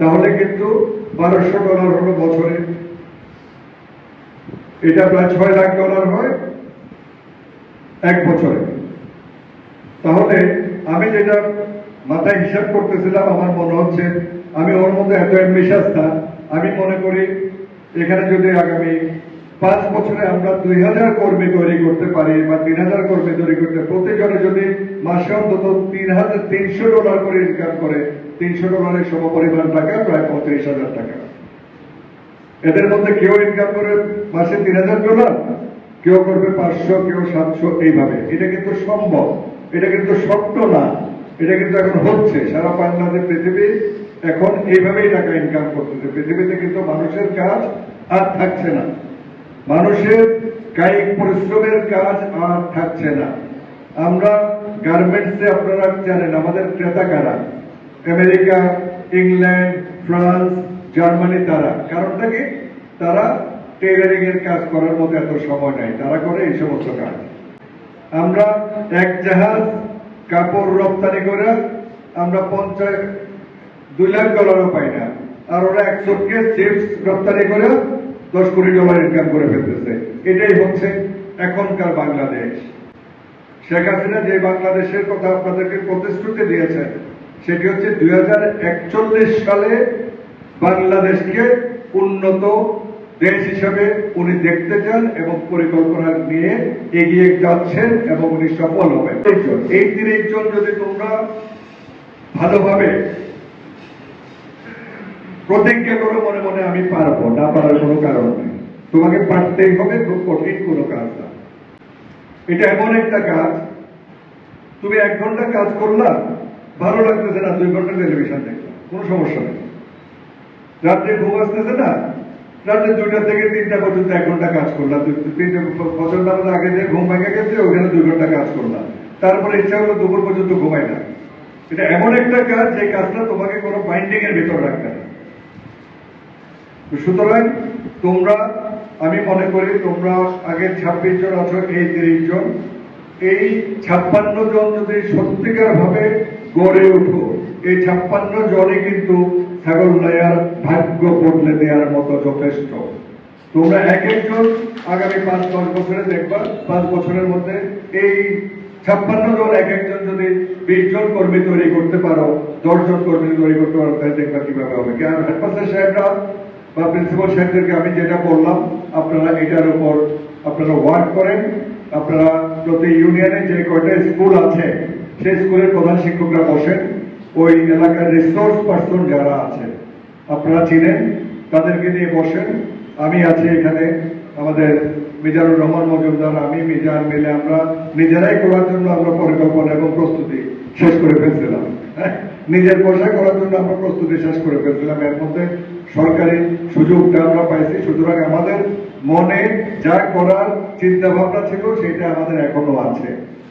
তাহলে কিন্তু বারোশো ডলার হলো বছরে। এটা প্রায় ছয় লাখ ডলার হয় এক বছরে। তাহলে আমি যেটা মাথায় হিসাব করতেছিলাম, আমার মনে হচ্ছে আমি ওর মধ্যে এত অ্যাম্বিশাস না। আমি মনে করি এখানে যদি আগামী পাঁচ বছরে আমরা দুই হাজার কর্মী তৈরি করতে পারি বা তিন হাজার কর্মী তৈরি করতে প্রতিজনে যদি মাসে অন্তত তিন হাজার তিনশো ডলার করে ইনকাম করে তিনশো ডলারের সমপরিমাণ টাকা, প্রায় পঁয়ত্রিশ হাজার টাকা। এদের মধ্যে কেউ ইনকাম করে মাসে তিন হাজার ডলার কেউ করবে পাঁচশো, কেউ সাতশো, এইভাবে। এটা কিন্তু সম্ভব, এটা কিন্তু স্বপ্ন না, এটা কিন্তু এখন হচ্ছে। সারা বাংলাদেশ, পৃথিবী এখন এইভাবেই টাকা ইনকাম করতেছে। পৃথিবীতে কিন্তু মানুষের কাজ আর থাকছে না। মানুষের কায়িক পরিশ্রমের কাজ আর থাকছে না। আমরা গার্মেন্টসে আপনারা জানেন, আমাদের ক্রেতা কারা? আমেরিকা, ইংল্যান্ড, ফ্রান্স, জার্মানি, তারা। কারণটা কি? তারা টেইলারিং এর কাজ করার মতো এত সময় নাই। তারা করে এই সমস্ত কাজ। আমরা এক জাহাজ কাপড় রপ্তানি করে আমরা পঞ্চাশ, দুই লাখ ডলারও পাই না। আর ওরা এক সুটকেস চিপস রপ্তানি করে দশ কোটি ডলার ইনকাম করে ফেলতেছে। এটাই হচ্ছে এখনকার বাংলাদেশ। শেখ হাসিনা যে বাংলাদেশের কথা আপনাদেরকে প্রতিশ্রুতি দিয়েছেন সেটি হচ্ছে দুই হাজার একচল্লিশ সালে বাংলাদেশকে উন্নত দেশ হিসাবে উনি দেখতে চান এবং পরিকল্পনা নিয়ে এগিয়ে যাচ্ছেন এবং উনি সফল হবেন। এই তিরিশ জন যদি তোমরা ভালোভাবে প্রতিজ্ঞা করো, মনে মনে আমি পারব, না পারার কোনো কারণ নেই। তোমাকে পারতেই হবে, খুব কঠিন কোনো কাজ না। এটা এমন একটা কাজ, তুমি এক ঘণ্টা কাজ করলা ভালো লাগতেছে না, দুই ঘণ্টা টেলিভিশন দেখলাম, কোনো সমস্যা নেই। রাত্রে ঘুম আসতেছে না, রাত্রে দুইটা থেকে তিনটা পর্যন্ত এক ঘণ্টা কাজ করলাম তিনটে ফসল নামার আগে যে ঘুম ভেঙে গেছে, ওখানে দুই ঘণ্টা কাজ করলাম। তারপরে ইচ্ছা হলো দুপুর পর্যন্ত ঘুমাই না। এটা এমন একটা কাজ, যে কাজটা তোমাকে কোনো বাইন্ডিং এর ভিতর রাখবে না। সুতরাং তোমরা, আমি মনে করি তোমরা আগে ছাব্বিশ জন আছো, এই তিরিশ জন। এই ছাপ্পান্ন জন যদি সত্যিকার ভাবে গড়ে উঠো এই ছাপ্পান্ন জনে কিন্তু ছাগল লাইয়ার ভাগ্য বদলে দেওয়ার মতো যথেষ্ট। তোমরা এক একজন আগামী পাঁচ, দশ বছরে দেখবা, পাঁচ বছরের মধ্যে এই ছাপ্পান্ন জন এক একজন যদি বিশ জন কর্মী তৈরি করতে পারো, দশ জন কর্মী তৈরি করতে পারো, তাহলে দেখবা কীভাবে হবে। কি আর হেডমাস্টার সাহেবরা বা প্রিন্সিপাল সাহেবদেরকে আমি যেটা বললাম, আপনারা এটার উপর আপনারা ওয়ার্ক করেন। আপনারা প্রতি ইউনিয়নে যে কয়টা স্কুল আছে সেই স্কুলের প্রধান শিক্ষকরা বসেন। ওই এলাকার রিসোর্স পার্সন যারা আছে আপনারা চিনেন তাদেরকে নিয়ে বসেন। আমি আছি এখানে আমাদের মিজানুর রহমান মজুমদার আমি মিজান মিলে আমরা নিজেরাই করার জন্য আমরা পরিকল্পনা এবং প্রস্তুতি শেষ করে ফেলছিলাম। হ্যাঁ, নিজের পয়সা করার জন্য আমরা প্রস্তুতি শেষ করে ফেলছিলাম। এর মধ্যে সরকারি সুযোগটা আমরা পাইছি। সুতরাং আমাদের মনে যা করার চিন্তা ভাবনা ছিল সেটা আমাদের এখনও আছে।